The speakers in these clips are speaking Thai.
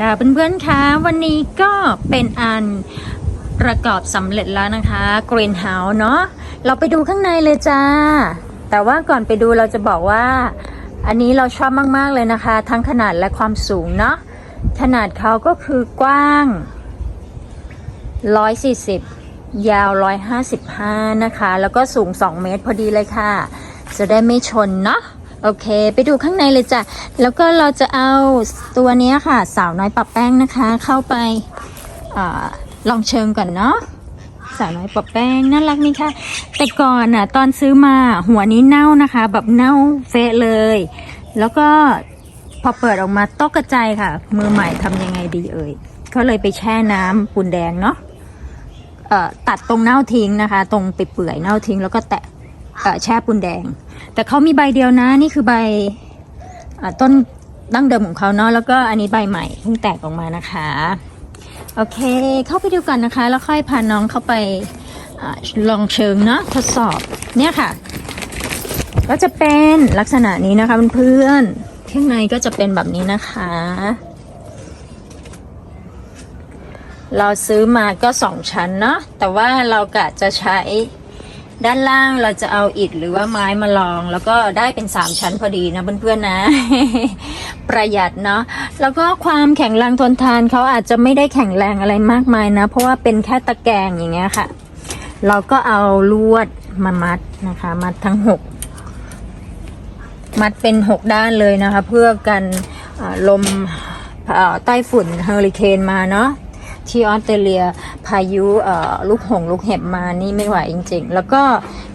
ค่ะเพื่อนๆคะวันนี้ก็เป็นอันประกอบสำเร็จแล้วนะคะ Green House เนาะเราไปดูข้างในเลยจ้า แต่ว่าก่อนไปดูเราจะบอกว่า อันนี้เราชอบมากๆเลยนะคะ ทั้งขนาดและความสูงเนาะขนาดเขาก็คือกว้าง 140 ยาว 155 นะคะ แล้วก็สูง 2 เมตรพอดีเลยค่ะ จะได้ไม่ชนเนาะ โอเค ไปดูข้างในเลยจ้ะ แล้วก็เราจะเอาตัวนี้ค่ะ สาวน้อยปรับแป้งนะคะ เข้าไปอลองเชิงก่อนเนาะสาวน้อยปรับแป้งน่ารักนี่ค่ะ แต่ก่อนน่ะตอนซื้อมาหัวนี้เน่านะคะ แบบเน่าเฟะเลย แล้วก็พอเปิดออกมาตกกระจายค่ะ มือใหม่ทำยังไงดีเอ่ยก็เลยไปแช่น้ำปูนแดงเนาะตัดตรงเน่าทิ้งนะคะ ตรงปเปื่อยเน่าทิ้งแล้วก็แตะ แช่ปูนแดง แต่เขามีใบเดียวนะ นี่คือใบอต้นดั้งเดิมของเขาเนาะแล้วก็อันนี้ใบใหม่เพิ่งแตกออกมานะคะ โอเค เข้าไปดูกันนะคะ แล้วค่อยพาน้องเข้าไปอลองเชิงเนาะทดสอบเนี่ยค่ะ ก็จะเป็นลักษณะนี้นะคะเพื่อนๆข้างในก็จะเป็นแบบนี้นะคะ เราซื้อมาก็สองชั้นเนาะแต่ว่าเรากะจะใช้ ด้านล่างเราจะเอาอิฐหรือว่าไม้มาลอง แล้วก็ได้เป็นสามชั้นพอดีนะเพื่อนๆนะ ประหยัดเนาะแล้วก็ความแข็งแรงทนทานเขาอาจจะไม่ได้แข็งแรงอะไรมากมายนะ เพราะว่าเป็นแค่ตะแกรงอย่างเงี้ยค่ะ เราก็เอาลวดมามัดนะคะ มัดทั้งหกมัดเป็นหกด้านเลยนะคะ เพื่อกันลมใต้ฝุ่นเฮอริเคนมาเนาะ ที่ออสเตรเลียพายุลูกหงลูกเห็บมานี่ไม่ไหวจริง ๆ แล้วก็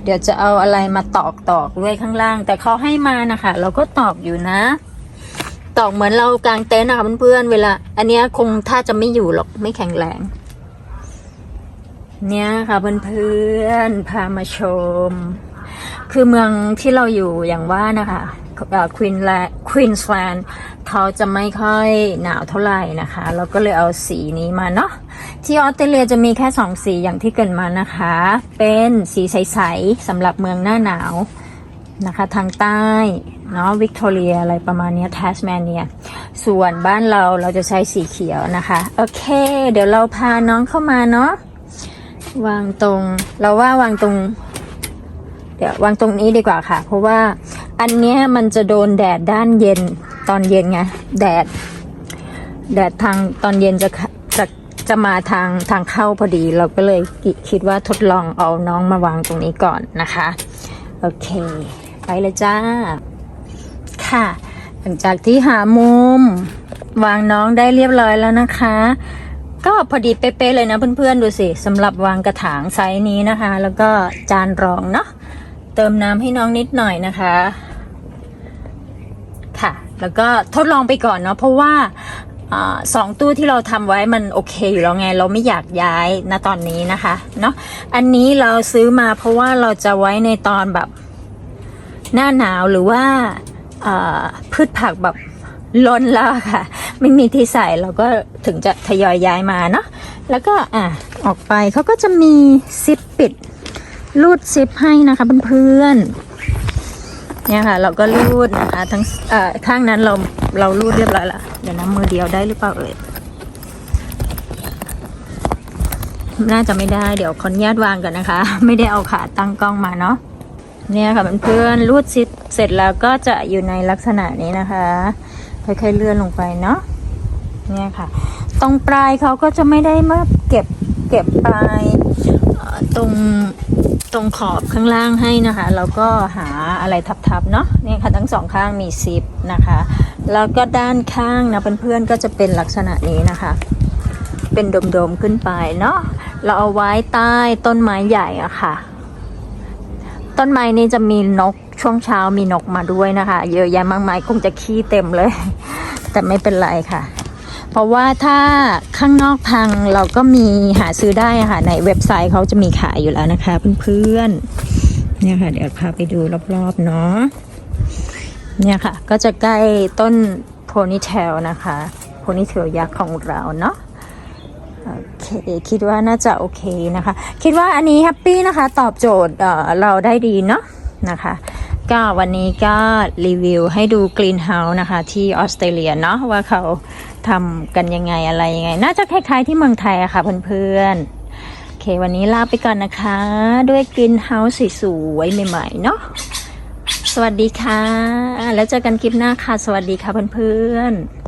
เดี๋ยวจะเอาอะไรมาตอกตอกด้วยข้างล่าง แต่เขาให้มานะคะ เราก็ตอกอยู่นะ ตอกเหมือนเรากางเต็นท์นะคะเพื่อนๆเวลา อันนี้คงถ้าจะไม่อยู่หรอกไม่แข็งแรงเนี่ยค่ะเพื่อนๆพามาชม คือเมืองที่เราอยู่อย่างว่านะคะควีนแลควีนสแลนด์ เขาจะไม่ค่อยหนาวเท่าไหร่นะคะ เราก็เลยเอาสีนี้มาเนาะที่ออสเตรเลียจะมีแค่สองสีอย่างที่เกินมานะคะ เป็นสีใสๆสำหรับเมืองหน้าหนาวนะคะทางใต้เนาะวิกตอเรียอะไรประมาณนี้ทัสแมเนีย ส่วนบ้านเราเราจะใช้สีเขียวนะคะ โอเค เดี๋ยวเราพาน้องเข้ามาเนาะวางตรงเราว่าวางตรง เดี๋ยววางตรงนี้ดีกว่าค่ะ เพราะว่าอันเนี้ยมันจะโดนแดดด้านเย็น ตอนเย็นไงแดด แดดทางตอนเย็นจะจะจะมาทางทางเข้าพอดี เราก็เลยคิดว่าทดลองเอาน้องมาวางตรงนี้ก่อนนะคะ โอเค ไปเลยจ้า ค่ะ หลังจากที่หามุม วางน้องได้เรียบร้อยแล้วนะคะ ก็พอดีเป๊ะเลยนะเพื่อนๆ ดูสิสำหรับวางกระถางไซส์นี้นะคะ แล้วก็จานรองเนาะเติมน้ำให้น้องนิดหน่อยนะคะ แล้วก็ทดลองไปก่อนเนาะเพราะว่าอสองตู้ที่เราทำไว้มันโอเคอยู่แล้วไง เราไม่อยากย้ายณตอนนี้นะคะเนาะอันนี้เราซื้อมาเพราะว่าเราจะไว้ในตอนแบบหน้าหนาวหรือว่าพืชผักแบบล้นแล้วค่ะ ไม่มีที่ใส่เราก็ถึงจะทยอยย้ายมาเนาะแล้วก็อะออกไปเขาก็จะมีซิปปิดรูดซิปให้นะคะเพื่อนๆ เนี่ยค่ะ เราก็รูดนะคะ ทั้งอ่อข้างนั้นเราเรารูดเรียบร้อยล้วเดี๋ยวนะมือเดียวได้หรือเปล่าเอ่ยน่าจะไม่ได้เดี๋ยวขออนุญาตวางก่อนนะคะ ไม่ได้เอาขาตั้งกล้องมาเนาะเนี่ยค่ะเพื่อนๆรูดซิปเสร็จแล้วก็จะอยู่ในลักษณะนี้นะคะ ค่อยๆเลื่อนลงไปเนาะเนี่ยค่ะ ตรงปลายเขาก็จะไม่ได้มาเก็บเก็บปลายตรง รงขอบข้างล่างให้นะคะ แล้วก็หาอะไรทับๆเนาะนี่ค่ะทั้งสองข้างมีซิปนะคะ แล้วก็ด้านข้างนะเพื่อนๆก็จะเป็นลักษณะนี้นะคะ เป็นโดมๆขึ้นไปเนาะเราเอาไว้ใต้ต้นไม้ใหญ่อะค่ะ ต้นไม้นี้จะมีนกช่วงเช้ามีนกมาด้วยนะคะ เยอะแยะมากมายคงจะขี้เต็มเลย แต่ไม่เป็นไรค่ะ เพราะว่าถ้าข้างนอกพังเราก็มีหาซื้อได้ค่ะ ในเว็บไซต์เขาจะมีขายอยู่แล้วนะคะเพื่อนๆเนี่ยค่ะ เดี๋ยวพาไปดูรอบๆเนาะเนี่ยค่ะ ก็จะใกล้ต้นโพนิเทลนะคะโพนิเทลยักษ์ของเราเนาะโอเคคิดว่าน่าจะโอเคนะคะ คิดว่าอันนี้แฮปปี้นะคะ ตอบโจทย์เเราได้ดีเนาะนะคะ ก็วันนี้ก็รีวิวให้ดูกรีนเฮาส์นะคะ ที่ออสเตรเลียเนาะว่าเขาทำกันยังไงอะไรยังไง น่าจะคล้ายๆที่เมืองไทยอะค่ะเพื่อนๆ โอเค วันนี้ลาไปก่อนนะคะ ด้วยกรีนเฮาส์สวยๆใหม่ๆเนาะสวัสดีค่ะ แล้วเจอกันคลิปหน้าค่ะ สวัสดีค่ะเพื่อนๆ